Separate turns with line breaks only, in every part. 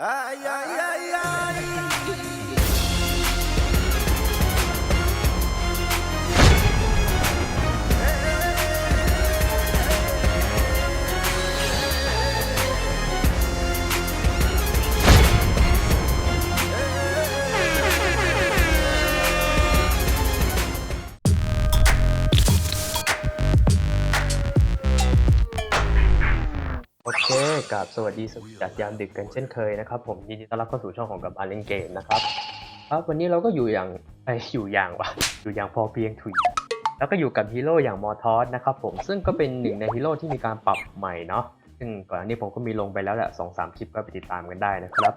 Ai, ai, ai. กับสวัสดีสวัสดีจัดยามดึกกันเช่นเคยนะครับผมยินดีต้อนรับเข้าสู่ช่องของกับอาเล่นเกมนะครับครับวันนี้เราก็อยู่อย่างไออยู่อย่างวะอยู่อย่างพอเพียงถุยแล้วก็อยู่กับฮีโร่อย่างมอทอสนะครับผมซึ่งก็เป็นหนึ่งในฮีโร่ที่มีการปรับใหม่เนาะซึ่งก่อนหน้านี้ผมก็มีลงไปแล้วแหละสองสามคลิปก็ไปติดตามกันได้นะครับ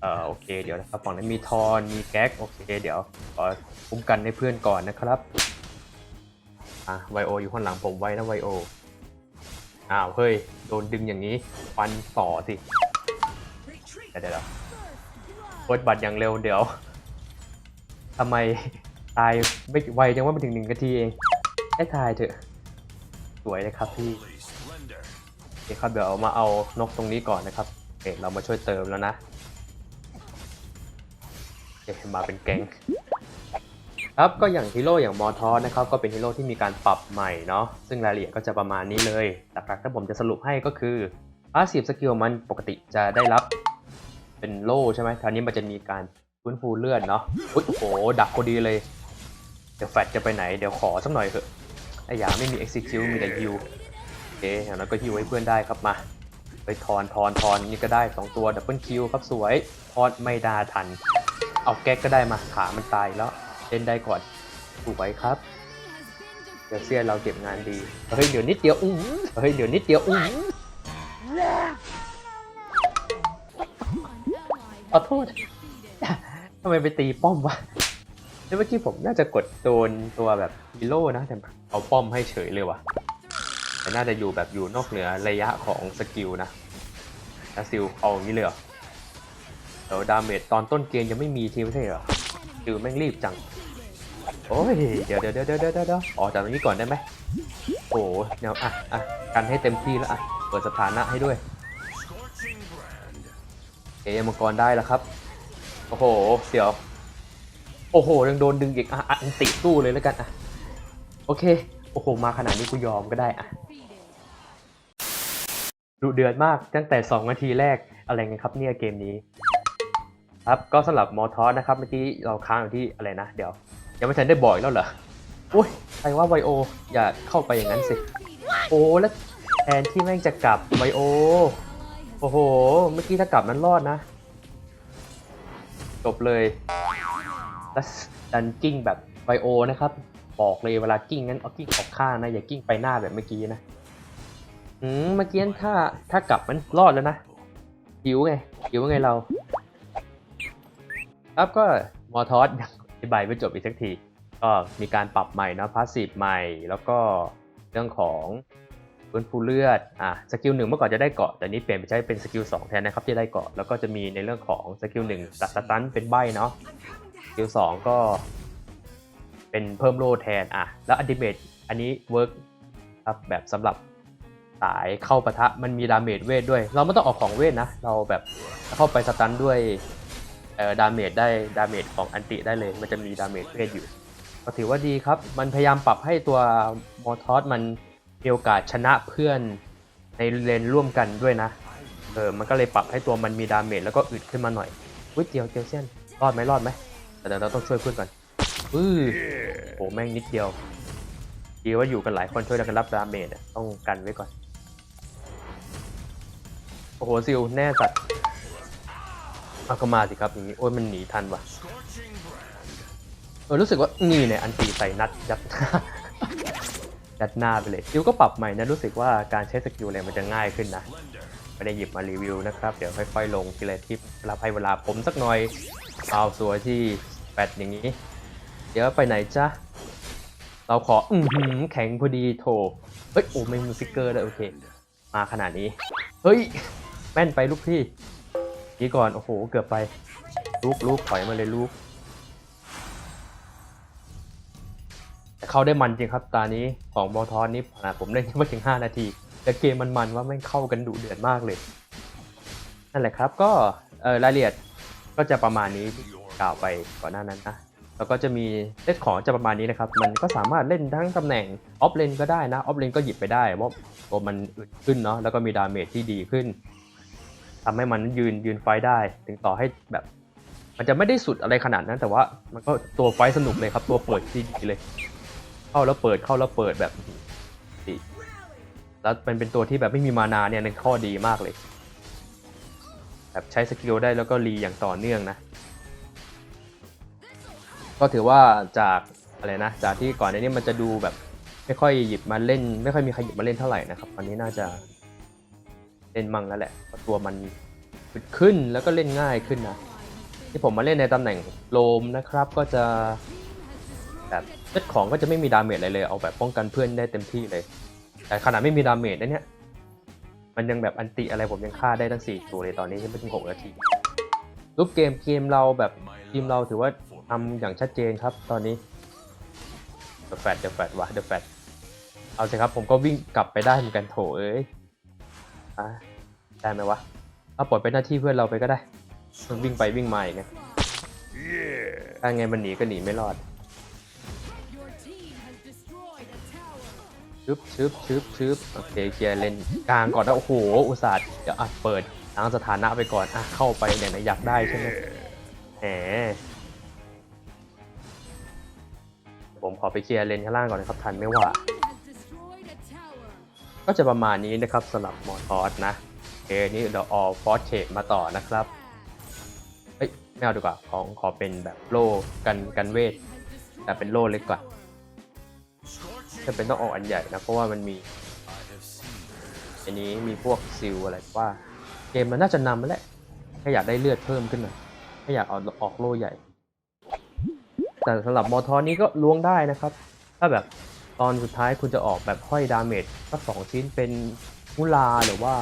เอ่อโอเคเดี๋ยวนะครับฝั่งนั้นมีทอนมีแก๊กโอเคเดี๋ยวขอคุ้มกันให้เพื่อนก่อนนะครับอะไวโออยู่ข้างหลังผมไว้นะไวโอ อ้าวเฮ้ย โดนดึงอย่างนี้ฟันต่อสิเดี๋ยวเดี๋ยวโคตรบัตรอย่างเร็วเดี๋ยวทำไมตายไม่ไวจังว่ามันถึงหนึ่งนาทีเองให้ทายเถอะ สวยนะครับพี่โอเคครับเดี๋ยวเอามาเอานกตรงนี้ก่อนนะครับโอเเรามาช่วยเติมแล้วนะโอเคมาเป็นแก๊ง ครับก็อย่างฮีโร่อย่างมอทอสนะครับก็เป็นฮีโร่ที่มีการปรับใหม่เนาะซึ่งรายละเอียดก็จะประมาณนี้เลยหลักๆถ้าผมจะสรุปให้ก็คือพาสซีฟสกิลมันปกติจะได้รับเป็นโล่ใช่ไหมคราวนี้มันจะมีการฟื้นฟูเลือดเนาะอุ๊ยโหดักพอดีเลย เดี๋ยวแฟดจะไปไหนเดี๋ยวขอสักหน่อยเถอะไอ้ยาไม่มี execute มีแต่ heal โอเคอย่างนั้นก็ heal ให้เพื่อนได้ครับมา ไปทอนทอนทอนนี่ก็ได้สองตัวดับเบิลคิวครับสวยทอนไม่ได้ทัน เอาแก๊กก็ได้มาขามันตายแล้ว เล่นได้ก่อนสวยครับเดี๋ยวเซียนเราเก็บงานดีเฮ้ยเดี๋ยวนิดเดียวอุ้งเฮ้ยเดี๋ยวนิดเดียวอุ้งขอโทษทำไมไปตีป้อมวะแล้วเมื่อกี้ผมน่าจะกดโดนตัวแบบฮีโร่นะแต่เอาป้อมให้เฉยเลยวะแต่น่าจะอยู่แบบอยู่นอกเหนือระยะของสกิลนะแล้วซิลเอาอย่างนี้เลยเหรอเดี๋ยวดาเมจตอนต้นเกมยังไม่มีทีมใช่เหรอซิลแม่งรีบจัง โอ้ยเดี๋ยวเดี๋ยวเดี๋ยวเดี๋ยวเดี๋ยวเดี๋ยวออกจากตรงนี้ก่อนได้ไหมโอ้โหเดี๋ยวอะอะกันให้เต็มที่แล้วอะ เปิดสถานะให้ด้วยเอมังกรได้แล้วครับ โอ้โห เดี๋ยว โอ้โห ยังโดนดึงอีกอะอันติสู้เลยแล้วกันอะ โอเค โอ้โห มาขนาดนี้กูยอมก็ได้อะดุเดือดมากตั้งแต่ 2 นาทีแรกอะไรกันครับเนี่ยเกมนี้ ครับก็สำหรับมอทอสนะครับเมื่อกี้เราค้างอยู่ที่อะไรนะ เดี๋ยว ยังไม่ทันได้บอกอีกแล้วเหรออุ้ยใครว่าไวโอ อย่าเข้าไปอย่างนั้นสิ โอ้แล้วแทนที่แม่งจะกลับไวโอ โอ้โห เมื่อกี้ถ้ากลับนั้นรอดนะ จบเลยแล้วดันกิ้งแบบไวโอนะครับ บอกเลยเวลากิ้งงั้นเอากิ้งออกข้างนะ อย่ากิ้งไปหน้าแบบเมื่อกี้นะอืมเมื่อกี้ถ้าถ้ากลับมันรอดแล้วนะหิวไงหิวไงเรา ครับก็มอทอสยังอธิบายไม่จบอีกสักที ก็มีการปรับใหม่นะพาสซีฟใหม่ แล้วก็เรื่องของฟื้นฟูเลือดอะสกิลหนึ่งเมื่อก่อนจะได้เกาะแต่นี้เปลี่ยนไปใช้เป็นสกิลสองแทนนะครับที่ได้เกาะแล้วก็จะมีในเรื่องของสกิลหนึ่งตัดสตันเป็นใบเนาะสกิลสองก็เป็นเพิ่มโล่แทนอะแล้วอันติเมตอันนี้เวิร์กครับแบบสำหรับสายเข้าปะทะมันมีดาเมจเวทด้วย เราไม่ต้องออกของเวทนะ เราแบบเข้าไปสตันด้วย ดาเมจได้ดาเมจของอันติได้เลย มันจะมีดาเมจเพศอยู่ ก็ถือว่าดีครับ มันพยายามปรับให้ตัวมอทอสมันมีโอกาสชนะเพื่อนในเลนร่วมกันด้วยนะ เออ มันก็เลยปรับให้ตัวมันมีดาเมจแล้วก็อึดขึ้นมาหน่อยวิเดียวเจียวเซียนรอดไหมรอดไหมแต่เดี๋ยวเราต้องช่วยเพื่อนก่อนอื้อโหแม่งนิดเดียว ดีว่าอยู่กันหลายคนช่วยกันรับดาเมจต้องกันไว้ก่อน โอ้โหซิลแน่สัตว์ เอาก็มาสิครับอย่างนี้โอ้ยมันหนีทันว่ะเออรู้สึกว่านี่เนี่ยอันตีใส่นัดยัดยัดหน้าไปเลยซิลก็ปรับใหม่นะรู้สึกว่าการใช้สกิลอะไรมันจะง่ายขึ้นนะไม่ได้หยิบมารีวิวนะครับเดี๋ยวค่อยๆลงทีละทิปรับให้เวลาผมสักหน่อยเอาสัวที่แปดอย่างนี้ เดี๋ยวไปไหนจ๊ะเราขออือหือแข็งพอดีโถเฮ้ยโอ้ไม่มีฟิกเกอร์เลยโอเค มาขนาดนี้ เฮ้ย แม่นไปลูกพี่ นี่ก่อน โอ้โห เกือบไป ลูกลูกถอยมาเลยลูก แต่เข้าได้มันจริงครับ ตานี้ของบอทอนนี่ขนาดผมเล่นยังไม่ถึง 5 นาที แต่เกมมันมันว่าแม่เข้ากันดุเดือดมากเลย นั่นแหละครับ ก็รายละเอียดก็จะประมาณนี้กล่าวไปก่อนหน้านั้นนะแล้วก็จะมีเซตของจะประมาณนี้นะครับ มันก็สามารถเล่นทั้งตำแหน่งออฟเลนก็ได้นะ ออฟเลนก็หยิบไปได้เพราะตัวมันอึดขึ้นเนาะ แล้วก็มีดาเมจที่ดีขึ้น ทำให้มันยืนยืนไฟได้ ถึงต่อให้แบบมันจะไม่ได้สุดอะไรขนาดนั้น แต่ว่ามันก็ตัวไฟสนุกเลยครับ ตัวเปิดที่ดีเลย เข้าแล้วเปิดเข้าแล้วเปิดแบบแล้วเป็นเป็นตัวที่แบบไม่มีมานาเนี่ยในข้อดีมากเลย แบบใช้สกิลได้แล้วก็รีอย่างต่อเนื่องนะ ก็ถือว่าจากอะไรนะ จากที่ก่อนในนี้มันจะดูแบบไม่ค่อยหยิบมาเล่น ไม่ค่อยมีใครหยิบมาเล่นเท่าไหร่นะครับตอนนี้น่าจะ เล่นมั่งแล้วแหละเพราะตัวมันขึ้นแล้วก็เล่นง่ายขึ้นนะที่ผมมาเล่นในตำแหน่งโลมนะครับก็จะแบบเซตของก็จะไม่มีดาเมจอะไรเลยเอาแบบป้องกันเพื่อนได้เต็มที่เลย แต่ขนาดไม่มีดาเมจนะเนี่ยมันยังแบบอันติอะไรผมยังฆ่าได้ทั้ง 4 ตัวเลยตอนนี้ยังไม่ถึง6นาทีรูปเกมเกมเราแบบทีมเราถือว่าทำอย่างชัดเจนครับตอนนี้ The Fat The Fat วะ The Fat เอาสิครับผมก็วิ่งกลับไปได้เหมือนกันโถเอ้ย อะได้ไหมวะเอาปล่อยเป็นหน้าที่เพื่อนเราไปก็ได้ มันวิ่งไปวิ่งมาอีกไงถ้าไงมันหนีก็หนีไม่รอดชึบชึบชึบชึบโอเคเคลียร์เลนกลางก่อนนะโอ้โห อุตส่าห์เดี๋ยวอะเปิดล้างสถานะไปก่อนอะเข้าไปเนี่ยนะอยากได้ใช่ไหมแหมผมขอไปเคลียร์เลนข้างล่างก่อนนะครับทันไม่ว่า ก็จะประมาณนี้นะครับสำหรับมอทอสนะโอเคนี่เดี๋ยวออฟอสเทมาต่อนะครับเอ้ยไม่เอาดีกว่าของขอเป็นแบบโล่กันกันเวทแต่เป็นโล่เล็กก่อนจะเป็นต้องออกอันใหญ่นะเพราะว่ามันมีอันนี้มีพวกซิลอะไรว่าเกมมันน่าจะนำมาแล้วแค่อยากได้เลือดเพิ่มขึ้นหน่อยแค่อยากเอาออกโล่ใหญ่ แต่สำหรับมอทอนี้ก็ล้วงได้นะครับ ถ้าแบบ ตอนสุดท้ายคุณจะออกแบบห้อยดาเมจสักสองชิ้นเป็นมูลาหรือว่า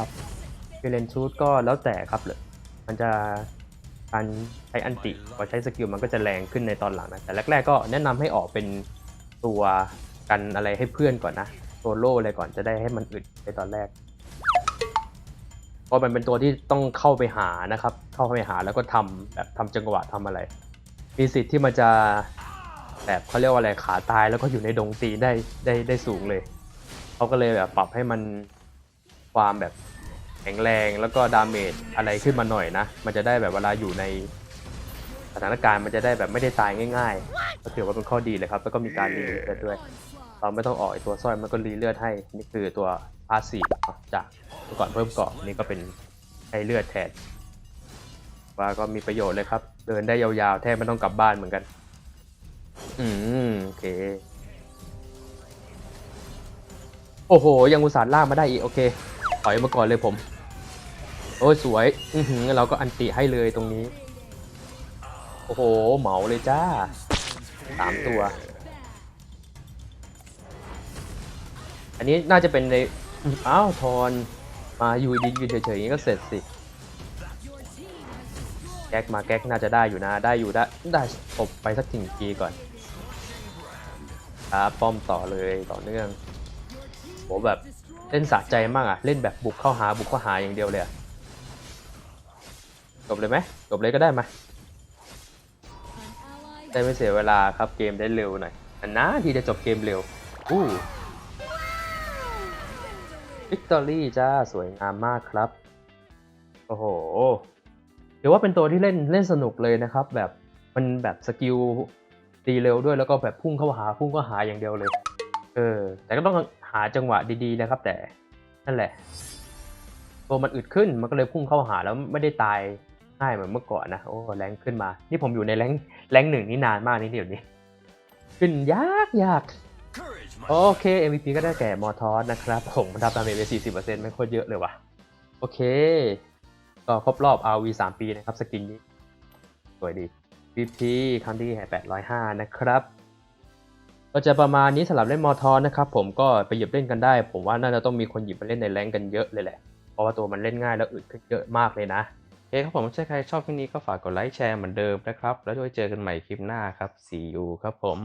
เฟรนชูดก็แล้วแต่ครับเลยมันจะการใช้อันติพอใช้สกิลมันก็จะแรงขึ้นในตอนหลังนะ แต่แรก ๆ ก็แนะนำให้ออกเป็นตัวกันอะไรให้เพื่อนก่อนนะตัวโล่อะไรก่อนจะได้ให้มันอึดในตอนแรกเพราะมันเป็นตัวที่ต้องเข้าไปหานะครับ เข้าไปหาแล้วก็ทำแบบทำจังหวะทำอะไร มีสิทธิ์ที่มันจะ แบบเขาเรียกว่าอะไรขาตายแล้วก็อยู่ในดงตีได้ได้ได้สูงเลยเขาก็เลยแบบปรับให้มันความแบบแข็งแรงแล้วก็ดาเมจอะไรขึ้นมาหน่อยนะ มันจะได้แบบเวลาอยู่ในสถานการณ์มันจะได้แบบไม่ได้ตายง่าย ๆ ก็ถือว่าเป็นข้อดีเลยครับ แล้วก็มีการรีเลือดด้วย เราไม่ต้องออกไอตัวสร้อยมันก็รีเลือดให้ นี่คือตัวพาสีจากก่อนเพิ่มเกาะนี่ก็เป็นให้เลือดแทนว่าก็มีประโยชน์เลยครับ เดินได้ยาวๆ แทบไม่ต้องกลับบ้านเหมือนกัน อืมโอเค โอ้โห ยังอุตส่าห์ลากมาได้อีก โอเคถอยมาก่อนเลยผม โอ้ยสวย อือหือเราก็อันติให้เลยตรงนี้ โอ้โห เหมาเลยจ้าสามตัว อันนี้น่าจะเป็นในอ้าวทอนมาอยู่ดียืนเฉยๆอย่างนี้ก็เสร็จสิ แก๊กมาแก๊กน่าจะได้อยู่นะ ได้อยู่ได้ได้ตบไปสักถึงทีก่อนครับป้อมต่อเลยต่อเนื่องโหแบบเล่นสะใจมากอะเล่นแบบบุกเข้าหาบุกเข้าหาอย่างเดียวเลยอะจบเลยไหมจบเลยก็ได้มา
an ally
ได้ไม่เสียเวลาครับเกมได้เร็วหน่อยอันนะที่จะจบเกมเร็วอู้วิกตอรี่จ้าสวยงามมากครับ โอ้โห ถือว่าเป็นตัวที่เล่นเล่นสนุกเลยนะครับ แบบมันแบบสกิลตีเร็วด้วยแล้วก็แบบพุ่งเข้าหาพุ่งเข้าหาอย่างเดียวเลย เออ แต่ก็ต้องหาจังหวะดีๆนะครับ แต่นั่นแหละ ตัวมันอึดขึ้นมันก็เลยพุ่งเข้าหาแล้วไม่ได้ตายง่ายเหมือนเมื่อก่อนนะโอ้แรงขึ้นมา นี่ผมอยู่ในแรงแรงหนึ่งนี่นานมากนี่เดี๋ยวนี้ ขึ้นยากยากโอเค MVP ก็ได้แก่มอทอสนะครับผมทำตามเมจไป40%ไม่โคตรเยอะเลยว่ะ โอเค ก็ครบรอบ RV 3 ปีนะครับสกินนี้สวยดี VP ครั้งที่805 นะครับ ก็จะประมาณนี้สำหรับเล่นมอทอสนะครับ ผมก็ไปหยิบเล่นกันได้ ผมว่าน่าจะต้องมีคนหยิบไปเล่นในแรงกันเยอะเลยแหละ เพราะว่าตัวมันเล่นง่ายแล้วอึดขึ้นเยอะมากเลยนะโอเคครับผมถ้าใครชอบคลิปนี้ก็ฝากกดไลค์แชร์เหมือนเดิมนะครับ แล้วไว้เจอกันใหม่คลิปหน้าครับ See you ครับผม